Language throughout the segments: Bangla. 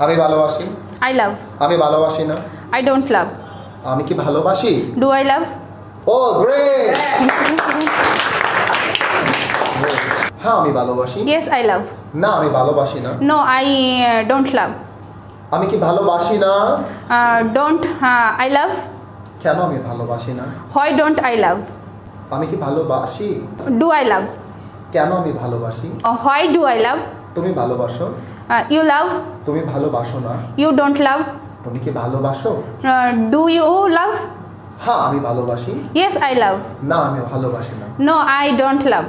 আমি ভালোবাসি। আই লাভ আমি ভালোবাসি না। আই ডোন্ট লাভ আমি কি ভালোবাসি? Do I love oh great হ্যাঁ আমি ভালোবাসি। ইয়েস আই লাভ না আমি ভালোবাসি না। নো আই ডোন্ট লাভ আমি কি ভালোবাসি না? ডোন্ট আই লাভ কেন আমি ভালোবাসি না? হোয়াই ডোন্ট আই লাভ আমি কি ভালোবাসি? ডু আই লাভ কেন আমি ভালোবাসি? হোয়াই ডু আই লাভ তুমি ভালোবাসো। ইউ লাভ তুমি ভালোবাসো না। ইউ ডোন্ট লাভ তুমি কি ভালোবাসো? ডু ইউ লাভ হ্যাঁ আমি ভালোবাসি। ইয়েস আই লাভ না আমি ভালোবাসি না। নো আই ডোন্ট লাভ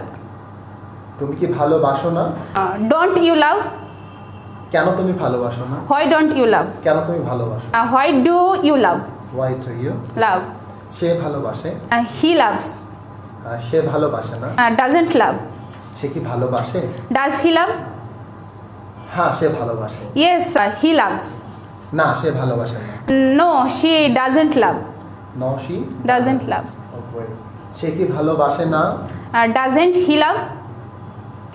তুমি কি ভালোবাসো না? ডোন্ট ইউ লাভ কেন তুমি ভালোবাসো না? হোয়াই ডোন্ট ইউ লাভ কেন তুমি ভালোবাসো? Why do you love why do you love সে ভালোবাসে। হি লাভস সে ভালোবাসে না। ডাজেন্ট লাভ সে কি ভালোবাসে? ডাজ হি লাভ হ্যাঁ সে ভালোবাসে। ইয়েস হি লাভস না সে ভালোবাসে no. She doesn't love no she doesn't love সে কি ভালোবাসে না? ডাজেন্ট হি লাভ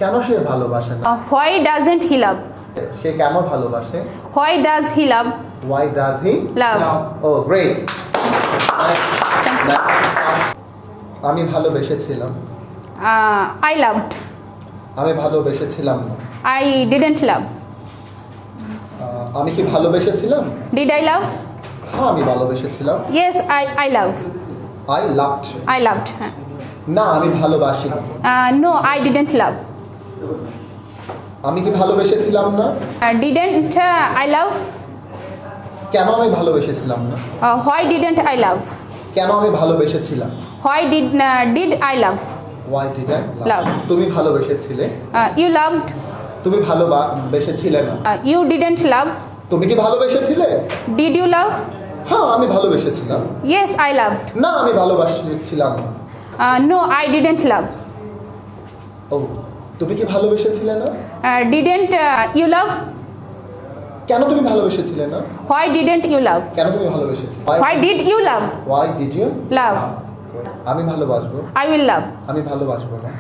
কেন সে ভালোবাসে না? হোয়াই ডাজেন্ট হি লাভ সে কেন ভালোবাসে? Why does he love why does he love oh great আমি ভালোবেসেছিলাম। আই লাভড আমি ভালোবেসেছিলাম। আই ডিডেন্ট লাভ আমি কি ভালোবেসেছিলাম? ডিড আই লাভ হ্যাঁ আমি ভালোবেসেছিলাম। Yes I I love I loved I loved না আমি ভালোবাসি না নো আই ডিডেন্ট লাভ আমি কি ভালোবেসেছিলাম না? ডিডেন্ট আই লাভ কেন আমি ভালোবেসেছিলাম না? হোয়াই ডিডেন্ট আই লাভ কেন আমি ভালোবেসেছিলাম? Why did did I love why did I Love. তুমি ভালোবেসেছিলে Uh, you loved. তুমি ভালোবেসেছিলে না Uh, you didn't love. তুমি কি ভালোবেসেছিলে Did you love? হ্যাঁ আমি ভালোবেসেছিলাম Yes, I loved. না আমি ভালোবাসছিলাম না Uh, no, I didn't love. ও তুমি কি ভালোবেসেছিলে না Uh, didn't uh, you love? কেন তুমি ভালোবেসেছিলে না Why didn't you love? কেন তুমি ভালোবেসেছিলে Why did you love? Why did you Love. আমি ভালোবাসবো I will love. আমি ভালোবাসবো না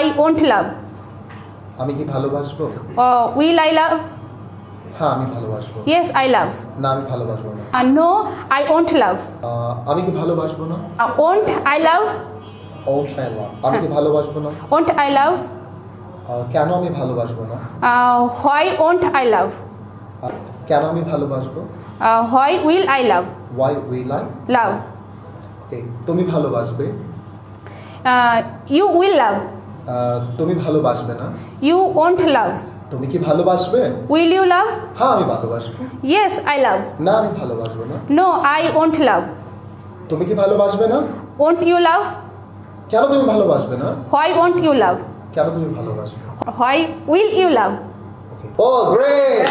I won't love. আমি কি ভালোবাসবো Uh, will I love? হ্যাঁ আমি ভালোবাসবো Yes, I love. না আমি ভালোবাসবো না Uh, I won't love. আহ, আমি কি ভালোবাসবো না Uh, won't I love? ও ছাইলা আমি কি ভালোবাসবো না I love? আহ, কেন আমি ভালোবাসবো না Uh, won't I love? আহ, কেন আমি ভালোবাসবো Uh, why will I love? Why will I Love. তুমি ভালোবাসবে। ইউ উইল লাভ তুমি ভালোবাসবে না। ইউ ওন্ট লাভ তুমি কি ভালোবাসবে? উইল ইউ লাভ হ্যাঁ আমি ভালোবাসবো। ইয়েস আই লাভ না আমি ভালোবাসবো না। নো আই ওন্ট লাভ তুমি কি ভালোবাসবে না? ওয়ান্ট ইউ লাভ কেন তুমি ভালোবাসবে না? হোয়াই ওয়ান্ট ইউ লাভ কেন তুমি ভালোবাসবে? Why will you love oh great